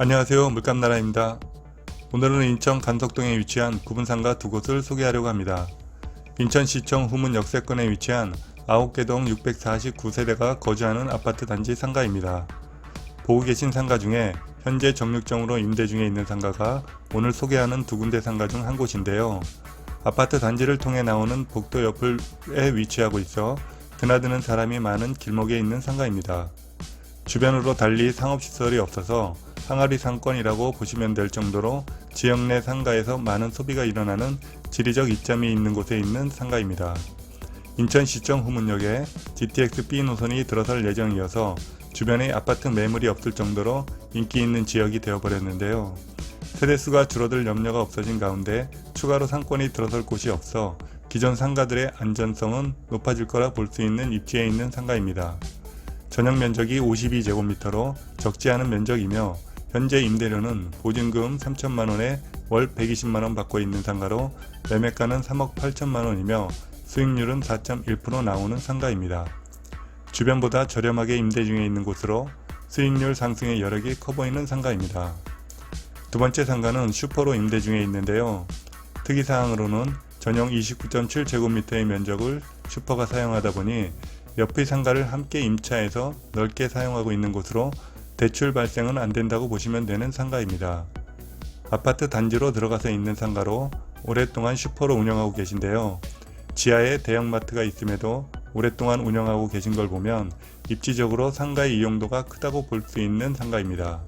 안녕하세요. 물감나라입니다. 오늘은 인천 간석동에 위치한 구분상가 두 곳을 소개하려고 합니다. 인천시청 후문 역세권에 위치한 9개 동 649세대가 거주하는 아파트 단지 상가입니다. 보고 계신 상가 중에 현재 정육점으로 임대 중에 있는 상가가 오늘 소개하는 두 군데 상가 중 한 곳인데요. 아파트 단지를 통해 나오는 복도 옆에 위치하고 있어 드나드는 사람이 많은 길목에 있는 상가입니다. 주변으로 달리 상업시설이 없어서 항아리 상권이라고 보시면 될 정도로 지역 내 상가에서 많은 소비가 일어나는 지리적 이점이 있는 곳에 있는 상가입니다. 인천시청 후문역에 GTX-B 노선이 들어설 예정이어서 주변에 아파트 매물이 없을 정도로 인기 있는 지역이 되어버렸는데요. 세대수가 줄어들 염려가 없어진 가운데 추가로 상권이 들어설 곳이 없어 기존 상가들의 안전성은 높아질 거라 볼 수 있는 입지에 있는 상가입니다. 전용 면적이 52제곱미터로 적지 않은 면적이며 현재 임대료는 보증금 3천만원에 월 120만원 받고 있는 상가로 매매가는 3억 8천만원이며 수익률은 4.1% 나오는 상가입니다. 주변보다 저렴하게 임대 중에 있는 곳으로 수익률 상승의 여력이 커 보이는 상가입니다. 두 번째 상가는 슈퍼로 임대 중에 있는데요. 특이사항으로는 전용 29.7제곱미터의 면적을 슈퍼가 사용하다 보니 옆의 상가를 함께 임차해서 넓게 사용하고 있는 곳으로 대출 발생은 안 된다고 보시면 되는 상가입니다. 아파트 단지로 들어가서 있는 상가로 오랫동안 슈퍼로 운영하고 계신데요. 지하에 대형마트가 있음에도 오랫동안 운영하고 계신 걸 보면 입지적으로 상가의 이용도가 크다고 볼 수 있는 상가입니다.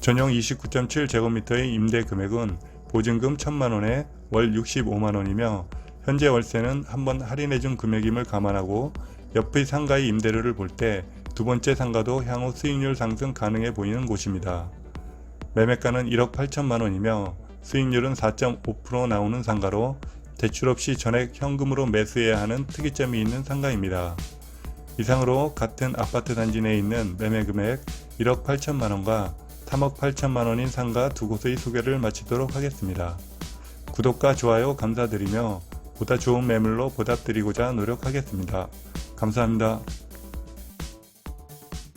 전용 29.7제곱미터의 임대 금액은 보증금 1000만원에 월 65만원이며 현재 월세는 한번 할인해준 금액임을 감안하고 옆의 상가의 임대료를 볼 때 두 번째 상가도 향후 수익률 상승 가능해 보이는 곳입니다. 매매가는 1억 8천만 원이며 수익률은 4.5% 나오는 상가로 대출 없이 전액 현금으로 매수해야 하는 특이점이 있는 상가입니다. 이상으로 같은 아파트 단지 내에 있는 매매 금액 1억 8천만 원과 3억 8천만 원인 상가 두 곳의 소개를 마치도록 하겠습니다. 구독과 좋아요 감사드리며 보다 좋은 매물로 보답드리고자 노력하겠습니다. 감사합니다.